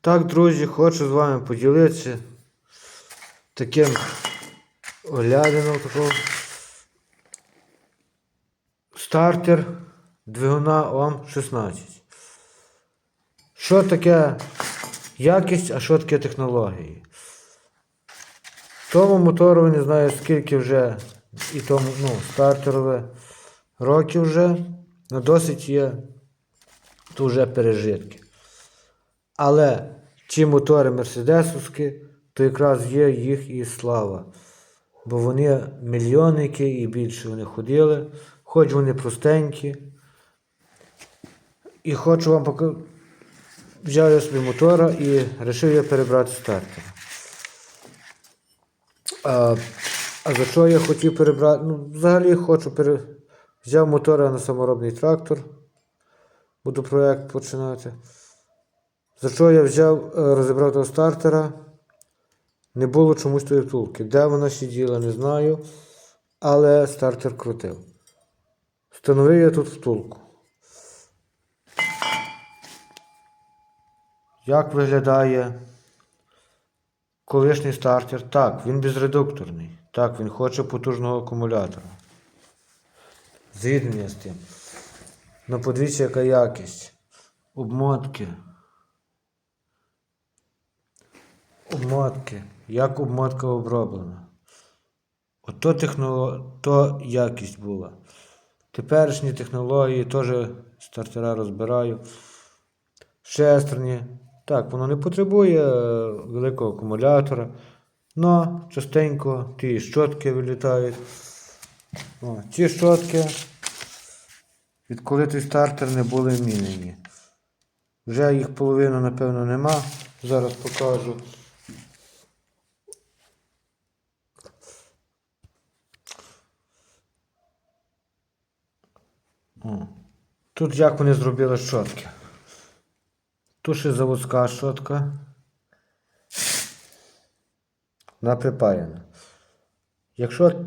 Так, друзі, хочу з вами поділитися таким оглядином такого. Стартер двигуна ОМ-16. Що таке якість, а що таке технології? Тому мотору не знаю скільки вже і тому ну, стартерове років вже. Ну, досить є тут вже пережитки. Але ті мотори мерседесовські, то якраз є їх і слава. Бо вони мільйонники і більше вони ходили, хоч вони простенькі. І хочу вам показати. Взяв я собі мотора і вирішив я перебрати стартер. А, а за що я хотів перебрати? Ну, взагалі хочу пере... Взяв мотора на саморобний трактор. Буду проєкт починати. За що я взяв, е, розібрав того стартера. Не було чомусь тої втулки. Де вона сиділа, не знаю. Але стартер крутив. Встановив я тут втулку. Як виглядає колишній стартер? Так, він безредукторний. Так, він хоче потужного акумулятора. Згідний з тим. Ну подивіться, яка якість. Обмотки. Обмотки. Як обмотка оброблена. Ото технолог... то якість була. Теперішні технології теж стартера розбираю. Шестерні. Так, воно не потребує е, великого акумулятора. Но частенько ті щотки вилітають. О, ці щотки, відколи той стартер не були мінені. Вже їх половину, напевно, нема. Зараз покажу. Тут як вони зробили щотки. Ще заводська щотка. Вона припаяна. Якщо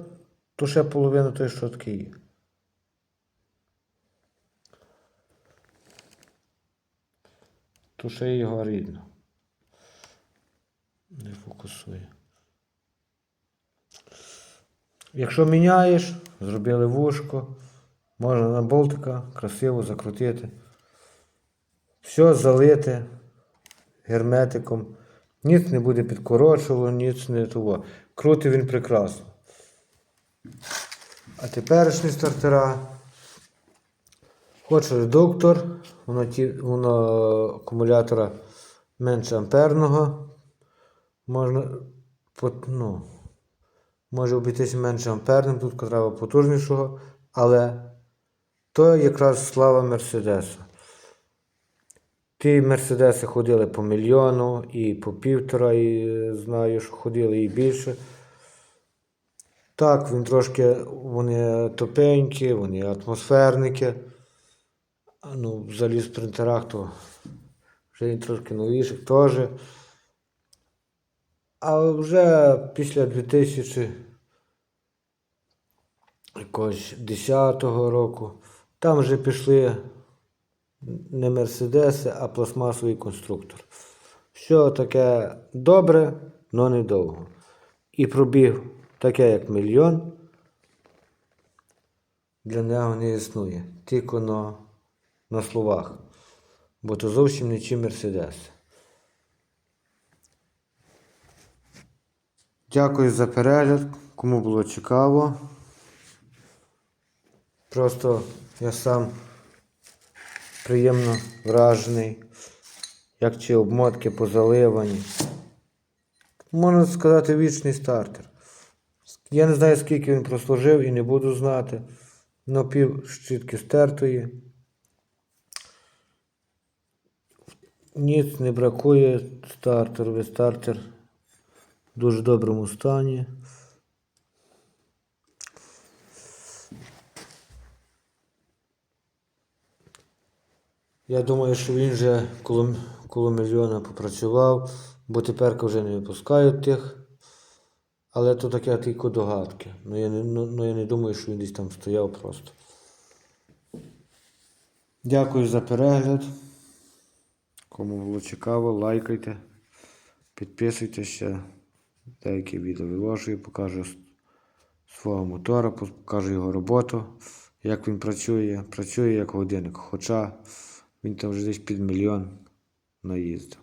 то ще половина тої щотки є. То його рідно. Не фокусує. Якщо міняєш, зробили вушко, можна на болтика красиво закрутити. Все залите герметиком. Ніц не буде підкорочувало, ніц не того. Крутить він прекрасно. А теперішні стартера. Хоч редуктор, воно, ті, воно акумулятора менше амперного. Можна ну, може обійтися менше амперним, тут треба потужнішого, але то якраз слава Мерседеса. Ті Мерседеси ходили по мільйону і по півтора, і е, знаю, що ходили і більше. Так, він трошки вони топенькі, вони атмосферники. Ну, взагалі в спринтерах, то вже він трошки новіших теж. А вже після 2000 якогось 10-го року там вже пішли не Мерседеси, а пластмасовий конструктор. Все таке добре, але недовго. І пробіг таке, як мільйон, для нього не існує. Тільки на, на словах. Бо то зовсім не ті Мерседес. Дякую за перегляд. Кому було цікаво. Просто я сам приємно вражений, як ці обмотки позаливані. Можна сказати, вічний стартер. Я не знаю, скільки він прослужив і не буду знати. Но пів щітки стертої. Ніц не бракує стартеровий стартер в дуже доброму стані. Я думаю, що він вже коло, коло мільйона попрацював, бо тепер вже не випускають тих. Але то таке тільки догадки. Ну я, не, ну, ну я не думаю, що він десь там стояв просто. Дякую за перегляд. Кому було цікаво, лайкайте, підписуйтесь ще. Деякі відео виложую, покажу свого мотора, покажу його роботу, як він працює. Працює як годинник. Хоча він там вже десь під мільйон наїздив.